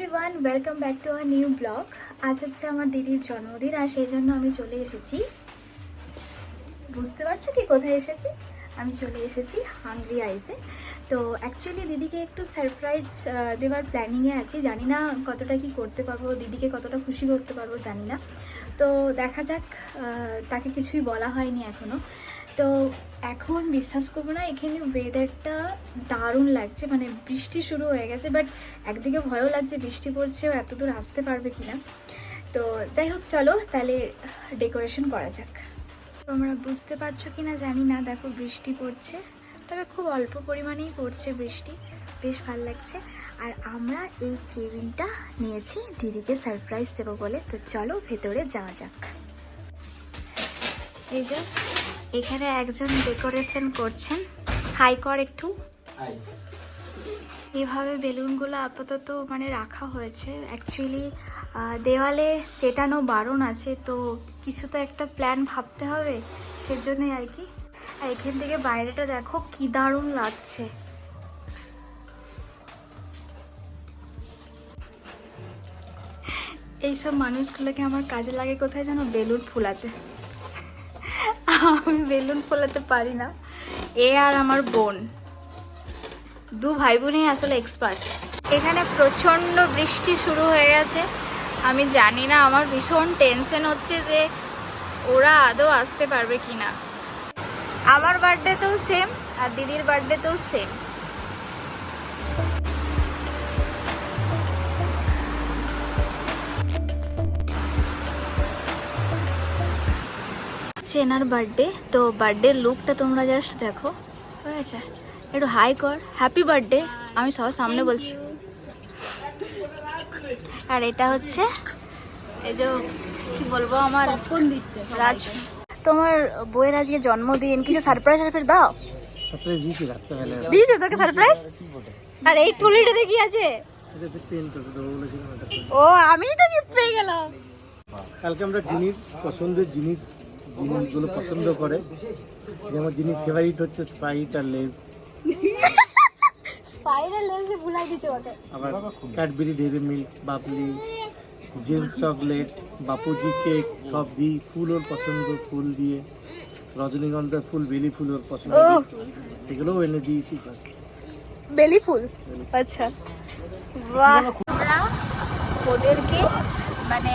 Everyone welcome back to our new blog আজ হচ্ছে আমার দিদির জন্মদিন আর সেই জন্য আমি চলে এসেছি। বুঝতে পারছ কি কোথায় এসেছি? আমি চলে এসেছি হাংরি আইসে তো অ্যাকচুয়ালি দিদিকে একটু সারপ্রাইজ দেওয়ার প্ল্যানিংয়ে আছি। জানি না কতটা কি করতে পারব, দিদিকে কতটা খুশি করতে পারব, জানি না। তো দেখা যাক তাকে কিছুই বলা হয়নি এখনও তো এখন বিশ্বাস করব না, এখানে ওয়েদারটা দারুণ লাগছে মানে বৃষ্টি শুরু হয়ে গেছে বাট একদিকে ভয়ও লাগছে, বৃষ্টি পড়ছে এত দূর আসতে পারবে কিনা। তো যাই হোক, চলো, তাহলে ডেকোরেশন করা যাক। তোমরা বুঝতে পারছ কি না জানি না, দেখো বৃষ্টি পড়ছে, তবে খুব অল্প পরিমাণেই পড়ছে বৃষ্টি, বেশ ভালো লাগছে। আর আমরা এই কেবিনটা নিয়েছি দিদিকে সারপ্রাইজ দেবো বলে, তো চলো ভেতরে যাওয়া যাক। এই যে এখানে একজন ডেকোরেশন করছেন। হাই কর একটু। এভাবে বেলুনগুলো আপাতত মানে রাখা হয়েছে। অ্যাকচুয়ালি দেওয়ালে চেটানো বারণ আছে তো কিছু তো একটা প্ল্যান ভাবতে হবে সেজন্যই আর কি। আর এখান থেকে বাইরেটা দেখো কি দারুণ লাগছে। এইসব মানুষগুলোকে আমার কাজে লাগে কোথায় যেন বেলুন ফুলাতে। আমি বেলুন ফোলাতে পারি না। এ আর আমার বোন। দু ভাই বোনই আসলে এক্সপার্ট এখানে প্রচণ্ড বৃষ্টি শুরু হয়ে গেছে। আমি জানি না, আমার ভীষণ টেনশন হচ্ছে যে ওরা আদৌ আসতে পারবে কি না আমার বার্থডেতেও সেম আর দিদির বার্থডেতেও সেম চেনার বার্থডে তো বার্থডে লুকটা তোমরা জাস্ট দেখো। ঠিক আছে? একটু হাই কর। হ্যাপি বার্থডে আমি সবার সামনে বলছি। আর এটা হচ্ছে এই যে কি বলব আমার? রাজ তোমার বইয়ের আজকে জন্মদিন। কিছু সারপ্রাইজ টারপ্রাইজ দাও? সারপ্রাইজ দিয়েছি রাত্রেবেলা। দিয়েছে তোকে সারপ্রাইজ আর এই টুলিটা দেখি আছে। এটা হচ্ছে পেন করতে দেবো বলেছিলাম এটা পেন। ও আমিই তো গিফট পেয়ে গেলাম। কালকে আমরা জিনিস পছন্দের জিনিস জিনিসগুলো পছন্দ করে। যেমন জিনিস ফেভারিট হচ্ছে স্প্রাইট আর ওকে। আবার Cadbury Dairy Milk Bubbly Gems chocolate Bapuji cake সব দিই। ফুল ওর পছন্দ ফুল দিয়ে। রজনীগন্ধা ফুল বেলি ফুল ওর পছন্দ। সেগুলোও এনে দিই ঠিক আছে। বেলি ফুল? আচ্ছা। বাহ। ওদেরকে মানে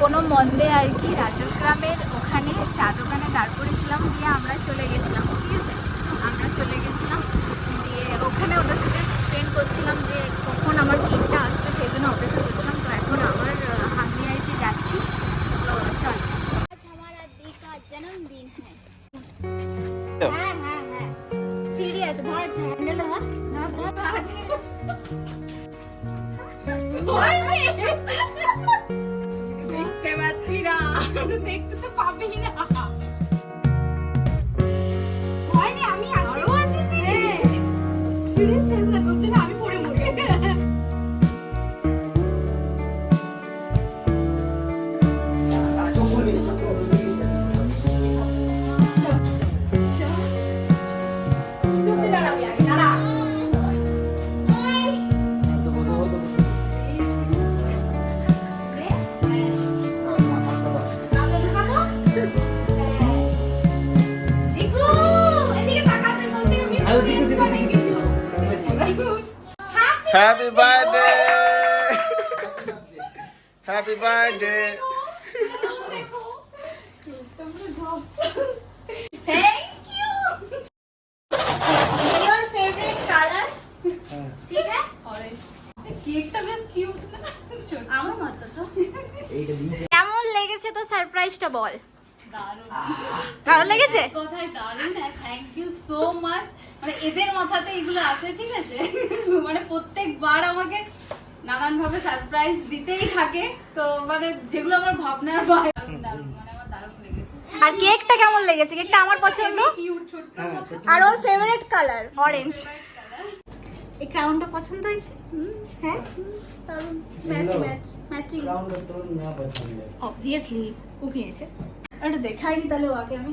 কোনো মন্দে আর কি রাজগ্রামের ওখানে চা দোকানে দাঁড় করেছিলাম দিয়ে আমরা চলে গেছিলাম ঠিক আছে? আমরা চলে গেছিলাম দিয়ে ওখানে ওদের সাথে স্পেন্ড করছিলাম যে কখন আমার কেকটা আসবে সেই জন্য অপেক্ষা করছিলাম। তো এখন আবার হাংরি আইসে যাচ্ছি। তো চল। জন্মদিন হ্যাঁ। হ্যাঁ হ্যাঁ সিঁড়ি আছে হ্যান্ডেল দেখতে তো পাবেই না হ্যাপি বার্থডে কেমন লেগেছে তো সারপ্রাইজটা বল? ভালো লেগেছে? কথায় দারুণ থ্যাংক ইউ সো মাচ মানে এদের মাথাতে এগুলো আছে ঠিক আছে? মানে প্রত্যেকবার আমাকে নানান ভাবে সারপ্রাইজ দিতেই থাকে। তো মানে যেগুলো আমার ভাবনার ভয় মানে আর কেকটা কেমন লেগেছে? কেকটা আমার পছন্দ। আর ওর ফেভারিট কালার অরেঞ্জ এই ক্রাউনটা পছন্দ হয়েছে? হ্যাঁ। ম্যাচ ম্যাচ অবভিয়াসলি দেখাই তাহলে ওকে আমি।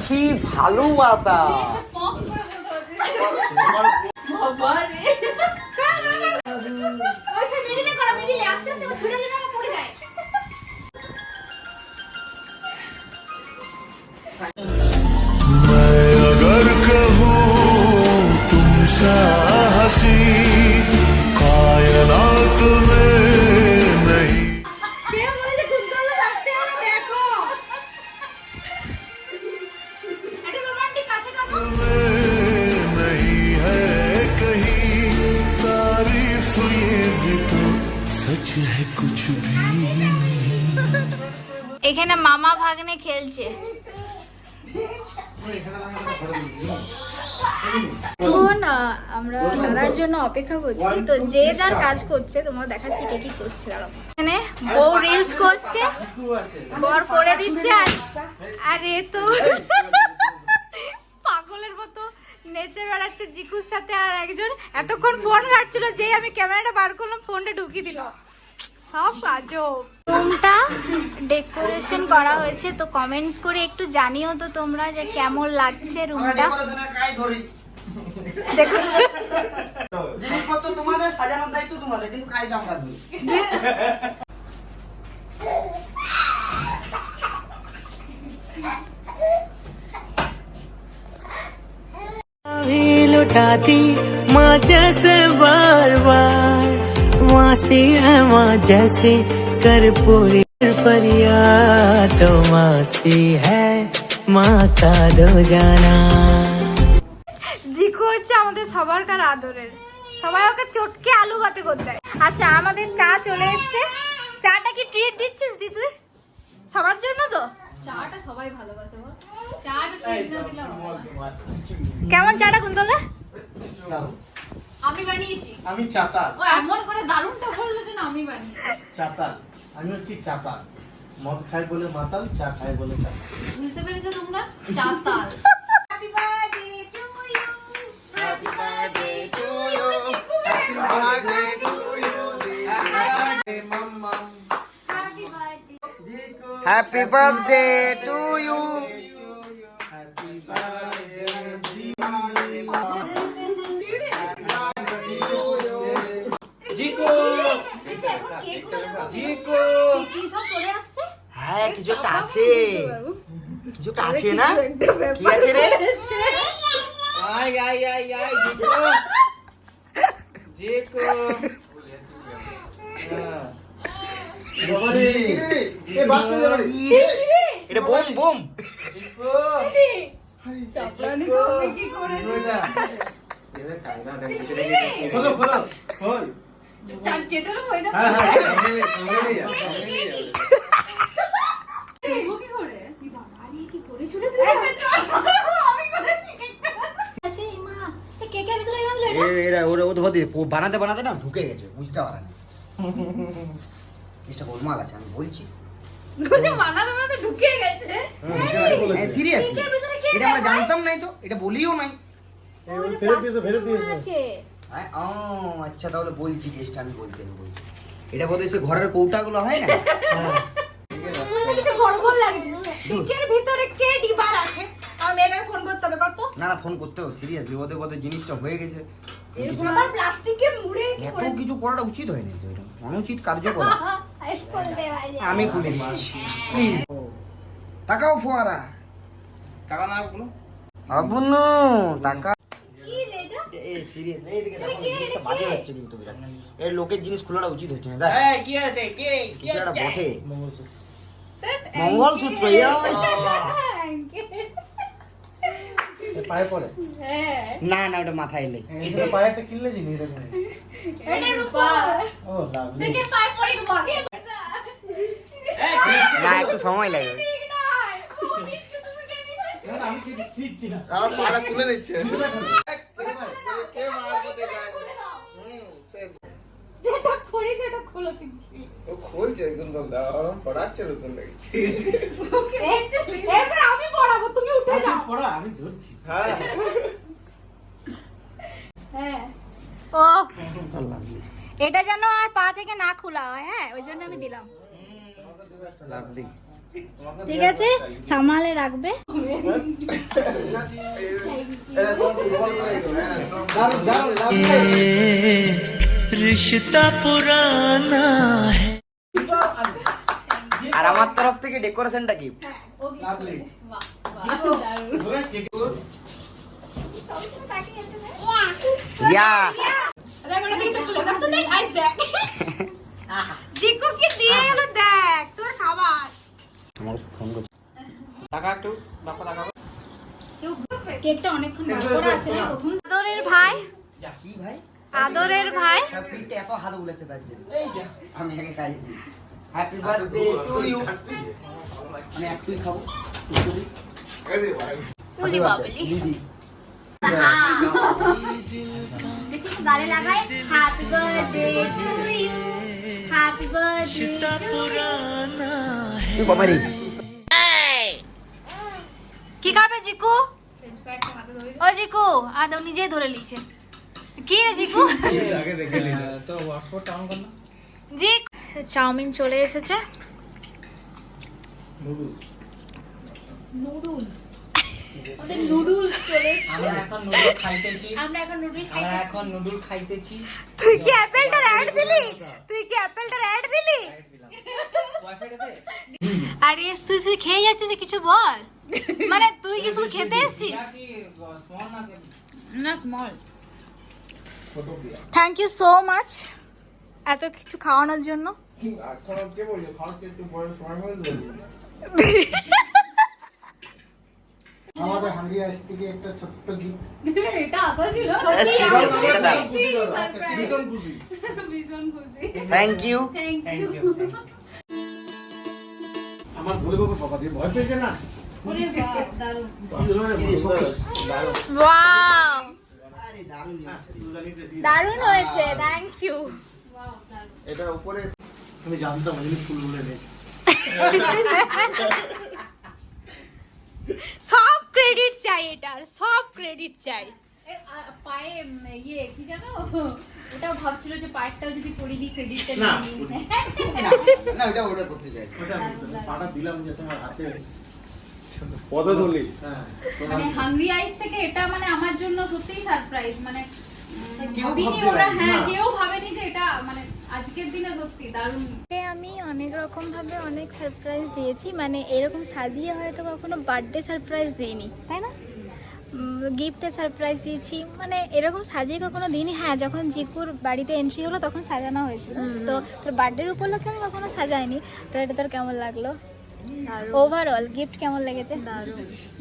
কি ভালোবাসা। तारीफ ये भी तो सच है कुछ भी এখানে মামা ভাগ্নে খেলছে এখন আহ, আমরা দাদার জন্য অপেক্ষা করছি তো যে যার কাজ করছে তোমার দেখাচ্ছি কে কি করছে দাঁড়াও। এখানে বউ রিলস করছে বর করে দিচ্ছে আর আর এ তো পাগলের মতো নেচে বেড়াচ্ছে জিকুর সাথে আর একজন এতক্ষণ ফোন ঘাটছিল যেই আমি ক্যামেরাটা বার করলাম ফোনটা ঢুকিয়ে দিল। সব আজব। রুমটা ডেকোরেশন করা হয়েছে তো কমেন্ট করে একটু জানিও তো তোমরা যে কেমন লাগছে রুমটা। দেখো। জিনিসপত্র তোমাদের সাজানোর দায়িত্ব তোমাদের কিন্তু কাজটা আমরা দিই भी लुटाती माँ जैसे बार बार माँ सी है माँ जैसे कर पूरी फरियाद तो माँ सी है माँ का दो जाना জিকু হচ্ছে আমাদের সবার কার আদরের সবাই ওকে চটকে আলু ভাতে করতে দেয় আচ্ছা আমাদের চা চলে এসেছে চাটা কি ট্রিট দিচ্ছিস দি তুই সবার জন্য তো চাটা সবাই ভালোবাসে গো চাটা ট্রিট না দিলে হবে না। কেমন চাটা কুন্তলে আমি বানিয়েছি। আমি চাতাল। ও এমন করে দারুণটা বলল যে না আমি বানিয়েছি। চাতাল। আমি হচ্ছি চাতাল। মদ খাই বলে মাতাল চা খাই বলে চাতাল। বুঝতে পেরেছ তোমরা? চাতাল। Happy birthday to you happy birthday to you happy birthday happy birthday to you কি সব চলে আসছে? হ্যাঁ কিছু একটা আছে। কিছু একটা আছে না? কি আছে রে? ai, ai, ai, Dico. Dico. Ah. এটা বোম বোম. চাপড়ানি কি করে খোলো খোলো। চার যেটারও হয় না হ্যাঁ হ্যাঁ ও কি করে? কি বাবা আরে কি করে চলে তুই আমি করেছি আচ্ছা বানাতে বানাতে না ঢুকে গেছে বুঝতে পারে না। জিনিসটা গোলমাল আছে আমি বলছি। বলছে বানাতে বানাতে ঢুকে গেছে। সিরিয়াস কেকের ভিতরে কে এটা আমরা জানতাম নাই তো এটা বলিও নাই। ফেরত দিয়েছ ফেরত দিয়েছ। হ্যাঁ, ও আচ্ছা তাহলে বলছি টেস্টটা আমি বলছি আমি বলছি। এটা সে ঘরের কৌটাগুলো হয় না। না না ফোন করতে হবে সিরিয়াসলি ওদের জিনিসটা হয়ে গেছে। এত কিছু করাটা উচিত হয়নি তো এটা। অনুচিত কার্য করা আমি খুলে। দিচ্ছি প্লিজ তাকাও ফোয়ারা। টাকা রে এটা এ সিরিয়াস দেখো জিনিসটা বাজে হচ্ছে কিন্তু বিরাট। লোকের জিনিস খোলাটা উচিত হচ্ছে না দেখ que é, Jay? Que? একটা বটে। মঙ্গলসূত্র মঙ্গলসূত্র। Thank you. পায়ে পড়ে। হ্যাঁ। না না ওটা মাথায় এলে। এটা পায়ে একটা কিনলে জিনিস ও লাভলি পায়ে পড়ে দেবো আগে না একটু সময় লাগবে ঠিক নয় ও বিচ্ছু তুমি কেন নিলে? আমি কি দিচ্ছি না আমার পাড়া তুলে নিচ্ছে। যেটা পড়ে যেটা খোলো শিগগিরি। ও খুলছে কুন্দল দা পড়াচ্ছে নতুন নাকি? এরপর আমি পড়াবো তুমি উঠে যাও। পড়া আমি ধরছি। হ্যাঁ। হ্যাঁ। ও এটা যেন আর পা থেকে না খোলা হয় হ্যাঁ ওই জন্য আমি দিলাম। লাভলি ঠিক আছে? সামালে রাখবে। রিশতা পুরানা আর আমার তরফ থেকে ডেকোরেশনটা গিফট কি দেখ তোর খাবার। আমার ফোন করছে টাকা একটু বাপা টাকা কেকটা অনেকক্ষণ বার করা আছে না প্রথম আদরের ভাই কি ভাই আদরের ভাই তার এত হাত উলেছে তার জন্য আমি আগে কাজ দিই হ্যাপি বার্থডে টু ইউ আমি একটুই খাব দিদি দেখি গালে লাগাই হ্যাপি বার্থডে টু ইউ কি খাবে জিকু? ও জিকু আদম নিজেই ধরে লিছে কি রে জিকু? তো হটস্পটটা অন কর না জি চাউমিন চলে এসেছে। নুডলস নুডলস চলে আমরা এখন নুডল খাইতেছি। আমরা এখন নুডল আমরা এখন নুডল খাইতেছি। তুই কি অ্যাপেলটার অ্যাড দিলি? তুই কি অ্যাপেলটার অ্যাড দিলি? আরে তুই তুই খেয়ে যাচ্ছিস কিছু বল। মানে তুই কি শুধু খেতে এসেছিস? না small thank you so much এত কিছু খাওয়ানোর জন্য। এখন কে বলছে বয়স সময় হয়ে যাবে। আমাদের হাঙ্গি আইস থেকে একটা ছোট্ট গিফট। এটা আশা ছিল। ভীষণ খুশি ভীষণ খুশি। থ্যাংক ইউ থ্যাংক ইউ আমার ভুলে বাবা বাবা দিয়ে ভয় পেয়েছে না? ওরে দারুণ। ওয়াও দারুণ দারুণ হয়েছে থ্যাংক ইউ এটা উপরে আমি জানতাম ফুলগুলো এনেছি। সব ক্রেডিট চাই এটার সব ক্রেডিট চাই। পায়ে ইয়ে কি জানো? ওটা ভাবছিল যে পায়েরটাও যদি পরিয়ে দিই ক্রেডিটটা না, না ওটা ওটা করতে চাই। ওটা পাটা দিলাম যে তোমার হাতে পদধূলি। হ্যাঁ মানে হাংরি আইস থেকে এটা মানে আমার জন্য সত্যিই সারপ্রাইজ মানে উম, কেউ ভাবিনি ওরা হ্যাঁ কেউ ভাবেনি যে এটা মানে আজকের দিনে সত্যি দারুণ। আমি অনেক রকম ভাবে অনেক সারপ্রাইজ দিয়েছি মানে এরকম সাজিয়ে হয়তো কখনো বার্থডে সারপ্রাইজ দিইনি তাই না? গিফটে সারপ্রাইজ দিয়েছি মানে এরকম সাজিয়ে কখনো দিইনি। হ্যাঁ যখন জিকুর বাড়িতে এন্ট্রি হলো তখন সাজানো হয়েছিল। তো তোর বার্থডের উপলক্ষে আমি কখনো সাজাইনি। তো এটা তোর কেমন লাগল? ওভারঅল গিফট কেমন লেগেছে? দারুণ।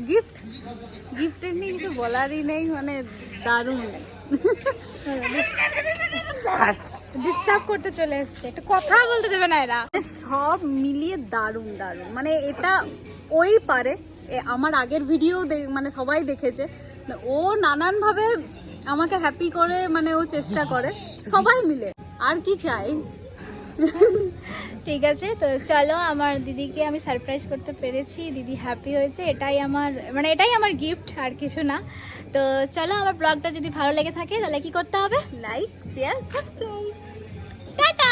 গিফট গিফটের নিয়ে কিছু বলারই নেই মানে দারুণ। ডিস্টার্ব করতে চলে এসছে। একটু কথা বলতে দেবে না এরা। মানে সব মিলিয়ে দারুণ দারুণ। মানে এটা ওই পারে। আমার আগের ভিডিও মানে সবাই দেখেছে। ও নানানভাবে আমাকে হ্যাপি করে মানে ও চেষ্টা করে। সবাই মিলে। আর কি চাই? ঠিক আছে, তো চলো, আমার দিদিকে আমি সারপ্রাইজ করতে পেরেছি। দিদি হ্যাপি হয়েছে, এটাই আমার মানে এটাই আমার গিফট আর কিছু না। তো চলো আমার ব্লগটা যদি ভালো লেগে থাকে তাহলে কি করতে হবে? Like share subscribe tata!